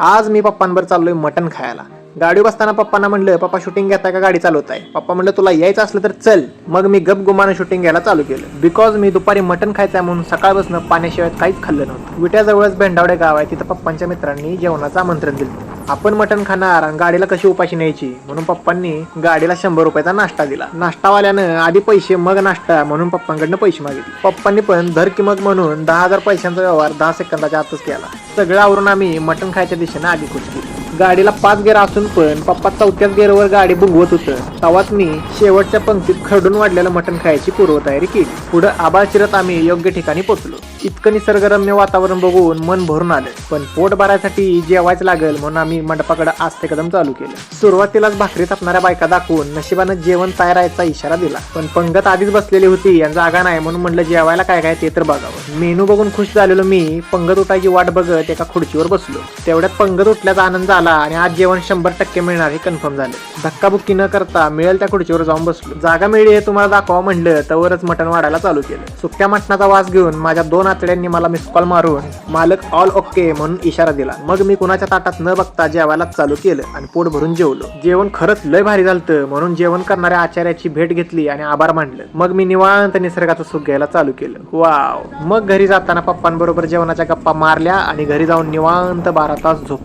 आज मी पप्पांवर चाललोय मटण खायला. गाडी बसताना पप्पांना म्हणलं पप्पा शूटिंग घेताय का? गाडी चालवताय पप्पा म्हणलं तुला यायचं असलं तर चल. मग मी गप गुमानं शूटिंग घ्यायला चालू केलं. बिकॉज मी दुपारी मटण खायचंय म्हणून सकाळपासून पाण्याशिवाय काहीच खाल्लं नव्हतं. विट्याजवळच भेंडावडे गाव आहे तिथं पप्पांच्या मित्रांनी जेवणाचं आमंत्रण दिलं. आपण मटण खाणार आणि गाडीला कशी उपाशी न्यायची? म्हणून पप्पांनी गाडीला शंभर रुपयाचा नाश्ता दिला. नाश्तावाल्यानं आधी पैसे मग नाश्ता म्हणून पप्पांकडनं पैसे मागितले. पप्पांनी पण धर किंमत म्हणून दहा हजार पैशांचा व्यवहार दहा सेकंदाच्या आतच केला. सगळं आवरून आम्ही मटण खायच्या दिशेनं आधी खुश केली. गाडीला पाच गेअर असून पण पप्पा चौथ्याच गेअरवर गाडी बुगवत होतं. तेव्हाच मी शेवटच्या पंक्तीत खरडून वाढलेलं मटण खायची पूर्वतयारी केली. पुढं आबाळ चिरत आम्ही योग्य ठिकाणी पोचलो इतकं निसर्गरम्य वातावरण बघून मन भरून आलं. पण पोट भरायसाठी जेवायचं लागेल म्हणून आम्ही मंडपाकडे आस्ते कदम चालू केलं. सुरुवातीलाच भाकरी तापणाऱ्या बायका दाखवून नशिबानं जेवण तयार यायचा इशारा दिला. पण पंगत आधीच बसलेली होती आणि जागा नाही म्हणून म्हणलं जेवायला काय काय ते तर बघावं. मेनू बघून खुश झालेलो मी पंगत उठायची वाट बघत एका खुर्चीवर बसलो. तेवढ्यात पंगत उठल्याचा आनंद आला. झाला आणि आज जेवण शंभर टक्के मिळणार हे कन्फर्म झाले. धक्काबुक्की न करता मिळेल त्या खुर्चीवर जाऊन बसलो. जागा मिळली हे तुम्हाला दाखवा म्हणलं तवरच मटण वाढायला चालू केलं. सुक्या मटणाचा वास घेऊन माझ्या दोन आतड्यांनी मला मिस कॉल मारून मालक ऑल ओके म्हणून इशारा दिला. मग मी कुणाच्या ताटात न बघता जेवायला चालू केलं आणि पोट भरून जेवलो. जेवण खरंच लय भारी झालं म्हणून जेवण करणाऱ्या आचार्याची भेट घेतली आणि आभार मानलं. मग मी निवांत निसर्गाचं सुख घ्यायला चालू केलं. वाव मग घरी जाताना पप्पांबरोबर जेवणाच्या गप्पा मारल्या आणि घरी जाऊन निवांत बारा तास झोप